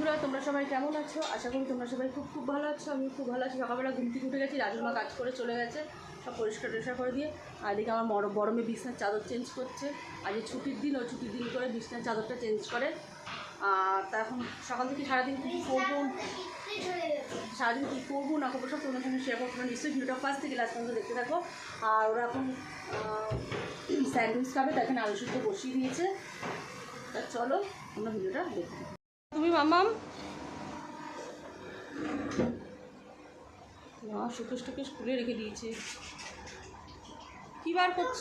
বন্ধুরা, তোমরা সবাই কেমন আছো? আশা করি তোমরা সবাই খুব খুব ভালো আছো, আমি খুব ভালো আছি। সকালবেলা ঘুম থেকে উঠে গেছি রাজুর মা কাজ করে চলে গেছে, সব পরিষ্কার টরিষ্কার করে দিয়ে। আর এদিকে আমার বড় বড় মেয়ে বিছনার চাদর চেঞ্জ করছে। আজ এই ছুটির দিন, ও ছুটির দিন করে বিছনার চাদরটা চেঞ্জ করে। আর তা এখন সকাল থেকে সারাদিন কী করব? সারাদিন কী করব না করব, সব তোমার সঙ্গে শেয়ার করব। নিশ্চয়ই ভিডিওটা ফার্স্ট থেকে লাস্ট পর্যন্ত দেখতে থাকো। আর ওরা এখন স্যান্ডউইচ খাবে তার এখানে আলু সুদ্ধ বসিয়ে দিয়েছে। তা চলো, আমরা ভিডিওটা দেখি তুমি মামাম? মা সুকেশ টুকেশ খুলে রেখে দিয়েছে। কি বার করছ?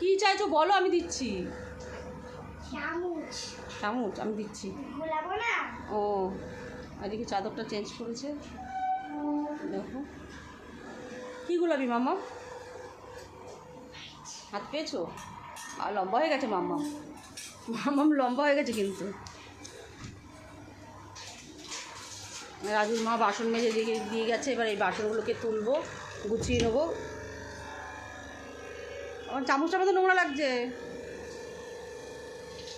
কি চাইছো বলো আমি দিচ্ছি। চামচ। আমি দিচ্ছি। ও এদিকে চাদরটা চেঞ্জ করেছে। দেখো। কি গোলাপি মামা হাত পেয়েছ? লম্বা হয়ে গেছে মাম্মা। মাম্মাম লম্বা হয়ে গেছে কিন্তু। রাজুর মা বাসন মেজে দিয়ে দিয়ে গেছে এবার এই বাসনগুলোকে তুলবো গুছিয়ে নেব। আমার চামচটা মতো নোংরা লাগছে।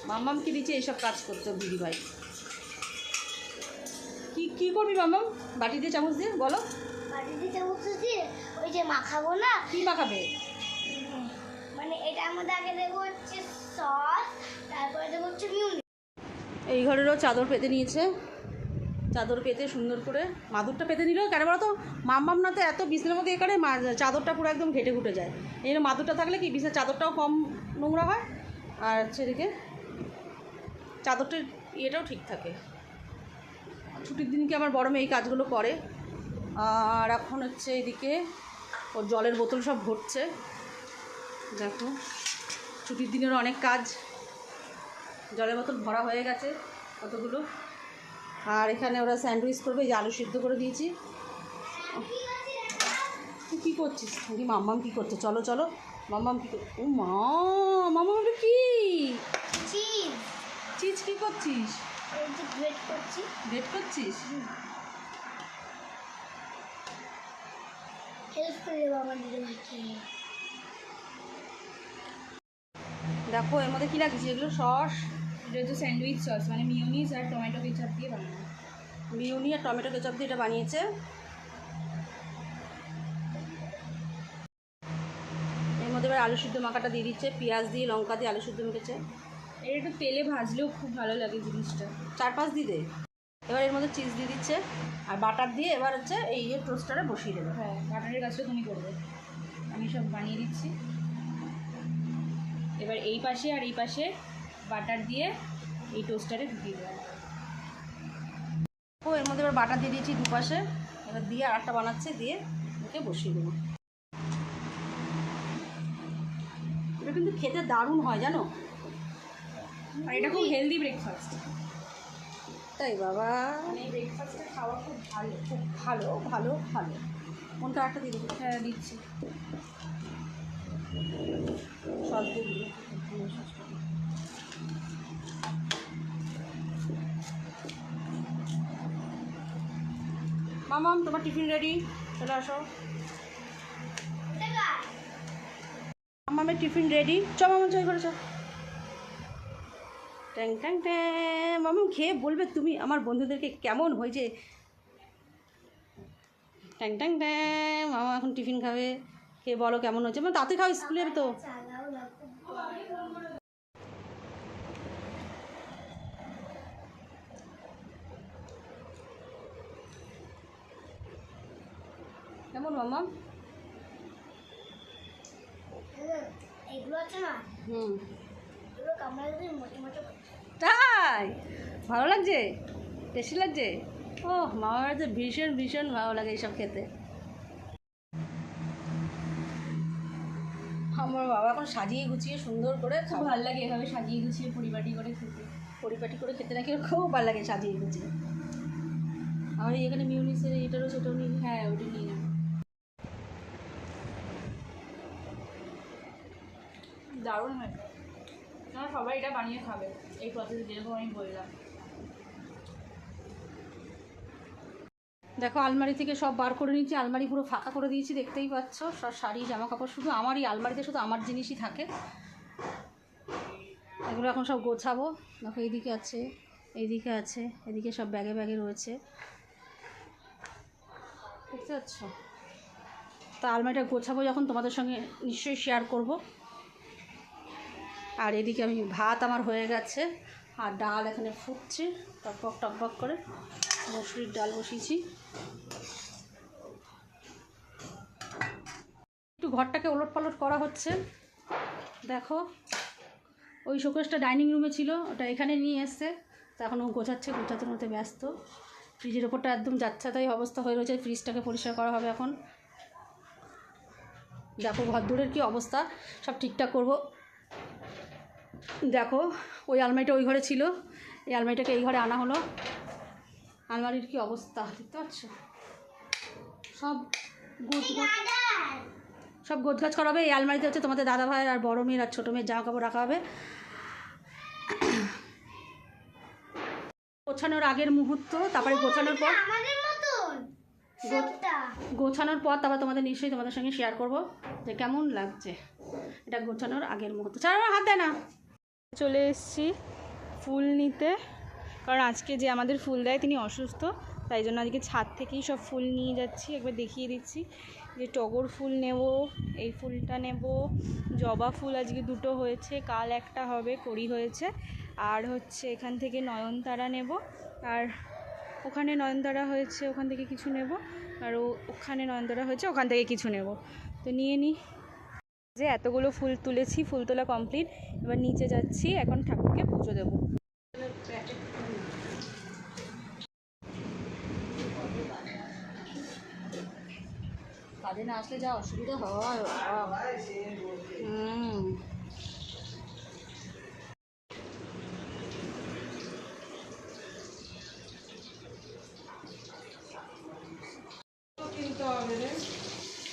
মাম্মাম কি দিচ্ছে এইসব কাজ করতে দিদি ভাই কি কি করবি মাম্মাম বাটি দিয়ে চামচ দিয়ে বলো। বাটিতে চামচ দিয়ে ওই যে মাখাবো না? কি মাখাবে? এই ঘরেরও চাদর পেতে নিয়েছে। চাদর পেতে সুন্দর করে। মাদুরটা পেতে নিল কেন বলো তো? মাম্মাম না তো এত বিছানার মধ্যে এ করে মা- চাদরটা পুরো একদম ঘেটে ঘুটে যায়। এই জন্য মাদুরটা থাকলে কি বিছানার চাদরটাও কম নোংরা হয়? আর হচ্ছে এদিকে চাদরটার ইয়েটাও ঠিক থাকে। ছুটির দিনকে আমার বড় মেয়ে এই কাজগুলো করে। আর এখন হচ্ছে এদিকে ওর জলের বোতল সব ভরছে। দেখো। ছুটির দিনের অনেক কাজ। জলের বোতল ভরা হয়ে গেছে কতগুলো। আর এখানে ওরা স্যান্ডউইচ করবে এই যে আলু সিদ্ধ করে দিয়েছি। তুই কী করছিস? কি মাম্মাম কী করছে? চলো চলো। মাম্মাম কী ও মা মাম্মাম এটা কি? চিজ। চিজ কী করছিস? করছি। ডেট করছিস? হেল্প করে দেবো আমার দিদি ভাইকে দেখো এর মধ্যে কী রাখিস এগুলো সস। এটা হচ্ছে স্যান্ডউইচ সস মানে মিওনিজ আর টমেটো কেচাপ দিয়ে বানানো। মিউনি আর টমেটো কেচাপ দিয়ে এটা বানিয়েছে। এর মধ্যে এবার আলু সিদ্ধ মাখাটা দিয়ে দিচ্ছে। পেঁয়াজ দিয়ে লঙ্কা দিয়ে আলু সিদ্ধ মেখেছে। এটা একটু তেলে ভাজলেও খুব ভালো লাগে জিনিসটা। চার পাঁচ দিয়ে দে। এবার এর মধ্যে চিজ দিয়ে দিচ্ছে। আর বাটার দিয়ে এবার হচ্ছে এই যে টোস্টারে বসিয়ে দেবে। হ্যাঁ বাটারের কাজটা তুমি করবে। আমি সব বানিয়ে দিচ্ছি। এবার এই পাশে আর এই পাশে বাটার দিয়ে এই টোস্টারে ঢুকিয়ে দেবো। ও এর মধ্যে এবার বাটার দিয়ে দিয়েছি দুপাশে। এবার দিয়ে আর একটা বানাচ্ছে দিয়ে ওকে বসিয়ে দেবো। এটা কিন্তু খেতে দারুণ হয় জানো? আর এটা খুব হেলদি ব্রেকফাস্ট তাই বাবা। মানে এই ব্রেকফাস্টটা খাওয়া খুব ভালো। খুব ভালো ভালো ভালো। কোনটা একটা দিয়ে হ্যাঁ দিচ্ছি। সব দিয়ে দিবি মামাম তোমার টিফিন রেডি চলে আসো। মামামের টিফিন রেডি চ মামা চাই করে চ ট্যাং ট্যাং ট্যাং। মামাম খেয়ে বলবে তুমি আমার বন্ধুদেরকে কেমন হয়েছে? ট্যাং ট্যাং ট্যাং। মামা এখন টিফিন খাবে। খেয়ে বলো কেমন হয়েছে। মানে তাতে খাও স্কুলের তো চালাও না খুব কেমন মামা? এগুলো আছে না? হুম। তাই? ভালো লাগছে? টেস্টি লাগছে? ও মামার বাড়িতে ভীষণ ভীষণ ভালো লাগে এইসব খেতে। আমার বাবা এখন সাজিয়ে গুছিয়ে সুন্দর করে খুব ভালো লাগে এভাবে সাজিয়ে গুছিয়ে পরিপাটি করে খেতে। পরিপাটি করে খেতে নাকি ওর খুব ভালো লাগে সাজিয়ে গুছিয়ে। আমার এখানে মিউনিসের এটারও সেটাও নিয়ে নিই। হ্যাঁ ওটা নিয়ে নেব দারুণ হয়। তোমরা সবাই এটা বানিয়ে খাবে। এই প্রসেস যেরকম আমি বললাম। দেখো আলমারি থেকে সব বার করে নিচ্ছি আলমারি পুরো ফাঁকা করে দিয়েছি দেখতেই পাচ্ছ। সব শাড়ি জামা কাপড় শুধু আমারই। আলমারিতে শুধু আমার জিনিসই থাকে। এগুলো এখন সব গোছাবো। দেখো এইদিকে আছে এইদিকে আছে এদিকে সব ব্যাগে ব্যাগে রয়েছে। দেখতে পাচ্ছ? তা আলমারিটা গোছাবো যখন তোমাদের সঙ্গে নিশ্চয়ই শেয়ার করব। আর এদিকে আমি ভাত আমার হয়ে গেছে, আর ডাল এখানে ফুটছে, টকবক টকবক করে। মসুরির ডাল বসিয়েছি। একটু ঘরটাকে ওলট পালট করা হচ্ছে। দেখো, ওই শোকেসটা ডাইনিং রুমে ছিল, ওটা এখানে নিয়ে এসছে। তা এখন ও গোছাচ্ছে গোছাতে মধ্যে ব্যস্ত। ফ্রিজের ওপরটা একদম যাচ্ছে তাই অবস্থা হয়ে রয়েছে, ফ্রিজটাকে পরিষ্কার করা হবে এখন। দেখো, ঘর দূরের কী অবস্থা, সব ঠিকঠাক করব। দেখো ওই আলমারিটা ওই ঘরে ছিল। এই আলমারিটাকে এই ঘরে আনা হলো। আলমারির কি অবস্থা দেখতে পাচ্ছ? সব সব গোছগাছ করা হবে এই আলমারিতে হচ্ছে তোমাদের দাদা ভাইয়ের আর বড় মেয়ের আর ছোটো মেয়ের জামা কাপড় রাখা হবে। গোছানোর আগের মুহূর্ত তারপরে গোছানোর পর গোছানোর পর তারপর তোমাদের নিশ্চয়ই তোমাদের সঙ্গে শেয়ার করব যে কেমন লাগছে। এটা গোছানোর আগের মুহূর্ত। ছাড়া আমার হাত দেয় না। চলে এসেছি ফুল নিতে। কারণ আজকে যে আমাদের ফুল দেয় তিনি অসুস্থ, তাই জন্য আজকে ছাদ থেকেই সব ফুল নিয়ে যাচ্ছি। একবার দেখিয়ে দিচ্ছি যে টগর ফুল নেব, এই ফুলটা নেব। জবা ফুল আজকে দুটো হয়েছে, কাল একটা হবে, কড়ি হয়েছে। আর হচ্ছে এখান থেকে নয়নতারা নেব। আর ওখানে নয়নতারা হয়েছে, ওখান থেকে কিছু নেব। আর ওখানে নয়নতারা হয়েছে, ওখান থেকে কিছু নেব। তো নিয়ে নিই যে এতগুলো ফুল তুলেছি, ফুল তোলা কমপ্লিট এবার নিচে যাচ্ছি, এখন ঠাকুরকে পুজো দেবো। আসলে যা অসুবিধা হয় বাবা। হুম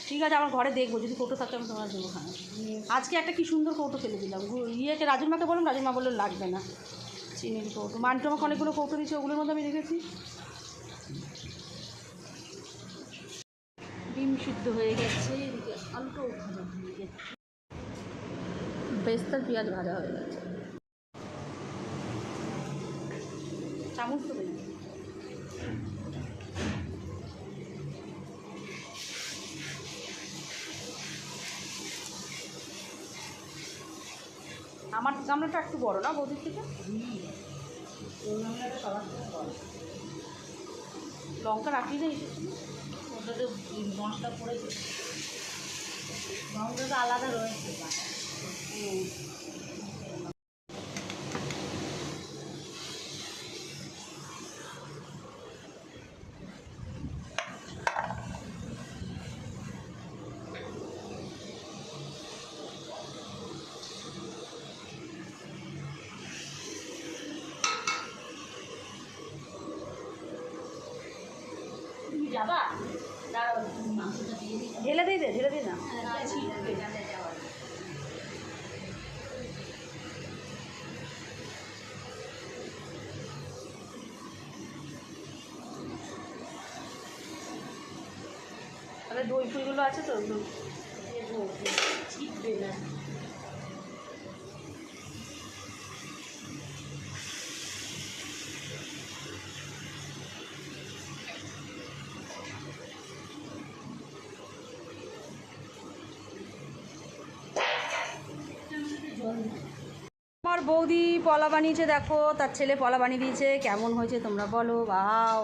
ঠিক আছে, আমার ঘরে দেখব, যদি কৌটো থাকে আমি তোমার দেবো হ্যাঁ আজকে একটা কি সুন্দর কৌটো ফেলে দিলাম। ইয়েকে রাজুর মাকে বললাম, রাজুর মা বলল লাগবে না। চিনির কৌটো মান্টু আমাকে অনেকগুলো কৌটো দিয়েছে, ওগুলোর মধ্যে আমি রেখেছি ডিম সিদ্ধ হয়ে গেছে আলুটাও ভাজা হয়ে গেছে। বেস্তার পেঁয়াজ ভাজা হয়ে গেছে। চামচ তো গামলাটা একটু বড় না বৌদির থেকে? লঙ্কা রাখি যাই ওটাতে মশলা পড়েছে। লঙ্কাটা আলাদা রয়েছে। যাবা? ঢেলে দিয়ে দে ঢেলে দিয়ে না তাহলে দই ফুলগুলো আছে তো? ওগুলো ছিটবে না আমার বৌদি পলা বানিয়েছে, দেখো, তার ছেলে পলা বানিয়ে দিয়েছে কেমন হয়েছে তোমরা বলো বাও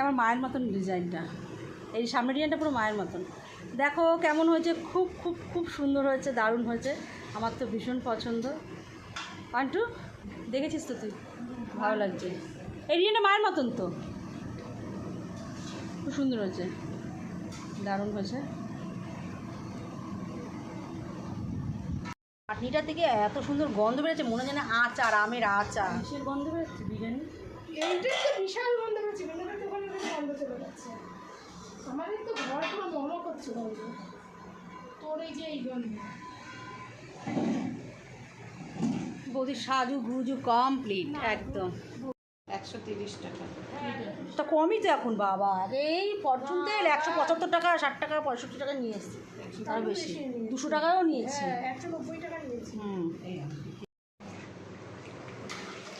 আমার মায়ের মতন ডিজাইনটা। এই সামনের ডিজাইনটা পুরো মায়ের মতন। দেখো, কেমন হয়েছে, খুব খুব খুব সুন্দর হয়েছে, দারুণ হয়েছে। আমার তো ভীষণ পছন্দ। পান্টু, দেখেছিস তো তুই? ভালো লাগছে। এই ডিজাইনটা মায়ের মতন তো। খুব সুন্দর হয়েছে। দারুণ হয়েছে। চাটনিটা থেকে এত সুন্দর গন্ধ বেরোচ্ছে মনে হয় যেন আচার আমের আচার। কিসের গন্ধ বেরোচ্ছে বিরিয়ানি? এইটাই তো বিশাল গন্ধ বেরোচ্ছে বেলুনের দোকানে বেশ গন্ধ চলে যাচ্ছে। আমাদের তো ঘর পুরো মম করছে গন্ধ। তোর এই যে এই গন্ধ। বৌদি সাজু গুজু কমপ্লিট একদম। একশো তিরিশ টাকা। তা কমই তো এখন বাবা। এই ফরচুন তেল একশো পঁচাত্তর টাকা ষাট টাকা পঁয়ষট্টি টাকা নিয়ে এসছি। তার বেশি। দুশো টাকাও নিয়েছি। হ্যাঁ একশো নব্বই টাকা নিয়েছি। হুম।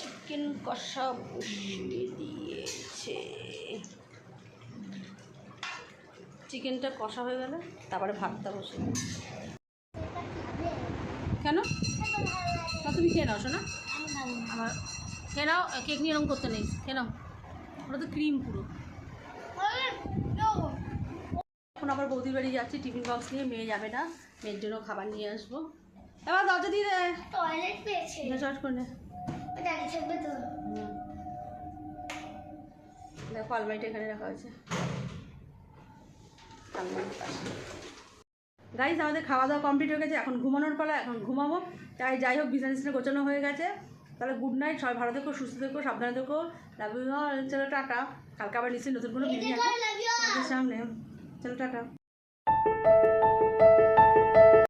চিকেন কষা বসিয়ে দিয়েছে। চিকেনটা কষা হয়ে গেলে তারপরে ভাতটা বসে কেন? তুমি খেয়ে নাও শোনা আমার খেয়ে নাও কেক নিয়ে এরকম করতে নেই খেয়ে নাও ওটা তো ক্রিম পুরো। এখন আবার বৌদির বাড়ি যাচ্ছি টিফিন বক্স নিয়ে মেয়ে যাবে না মেয়ের জন্য খাবার নিয়ে আসব। এবার দরজা দিয়ে টয়লেট পেয়েছে। করে। দেখো আলমারিটা এখানে রাখা হয়েছে। গাইজ আমাদের খাওয়া দাওয়া কমপ্লিট হয়ে গেছে। এখন ঘুমানোর পালা এখন ঘুমাবো। তাই যাই হোক বিজনেসটা গোছানো হয়ে গেছে। তাহলে গুড নাইট সবাই ভালো থেকো সুস্থ থেকো সাবধানে থেকো। লাভ ইউ চলো টাটা। কালকে আবার নিশ্চয়ই নতুন কোনো ভিডিও সামনে। চলো টাটা।